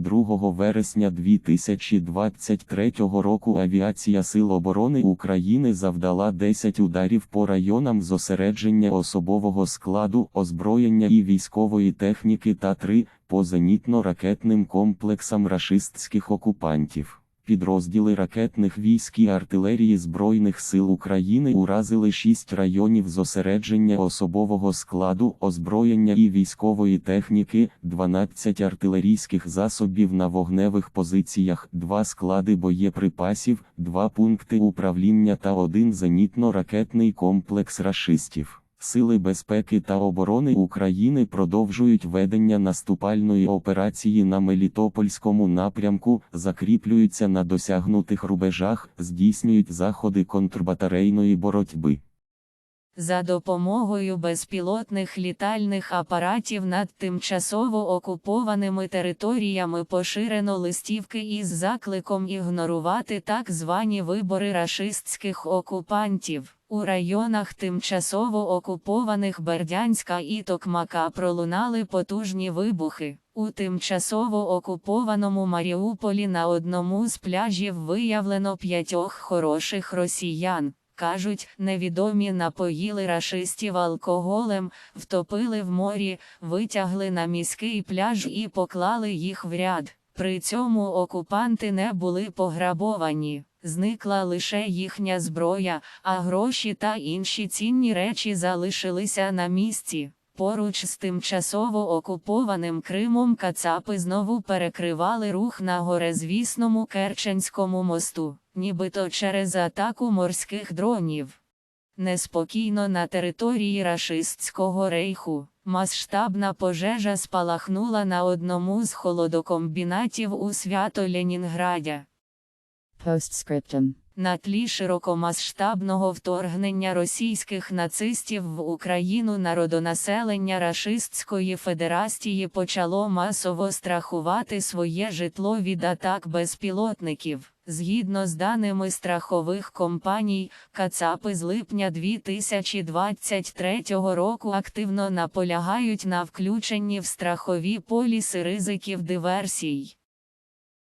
2 вересня 2023 року Авіація Сил оборони України завдала 10 ударів по районам зосередження особового складу, озброєння і військової техніки та 3 по зенітно-ракетним комплексам рашистських окупантів. Підрозділи ракетних військ і артилерії Збройних сил України уразили 6 районів зосередження особового складу, озброєння і військової техніки, 12 артилерійських засобів на вогневих позиціях, 2 склади боєприпасів, 2 пункти управління та 1 зенітно-ракетний комплекс рашистів. Сили безпеки та оборони України продовжують ведення наступальної операції на Мелітопольському напрямку, закріплюються на досягнутих рубежах, здійснюють заходи контрбатарейної боротьби. За допомогою безпілотних літальних апаратів над тимчасово окупованими територіями поширено листівки із закликом ігнорувати так звані вибори рашистських окупантів. У районах тимчасово окупованих Бердянська і Токмака пролунали потужні вибухи. У тимчасово окупованому Маріуполі на одному з пляжів виявлено п'ятьох хороших росіян. Кажуть, невідомі напоїли рашистів алкоголем, втопили в морі, витягли на міський пляж і поклали їх в ряд. При цьому окупанти не були пограбовані, зникла лише їхня зброя, а гроші та інші цінні речі залишилися на місці. Поруч з тимчасово окупованим Кримом Кацапи знову перекривали рух на горезвісному Керченському мосту, нібито через атаку морських дронів. Неспокійно на території рашистського рейху. Масштабна пожежа спалахнула на одному з холодокомбінатів у свято Ленінградя. Postscriptum. На тлі широкомасштабного вторгнення російських нацистів в Україну народонаселення Рашистської Федерації почало масово страхувати своє житло від атак безпілотників. Згідно з даними страхових компаній, Кацапи з липня 2023 року активно наполягають на включенні в страхові поліси ризиків диверсій.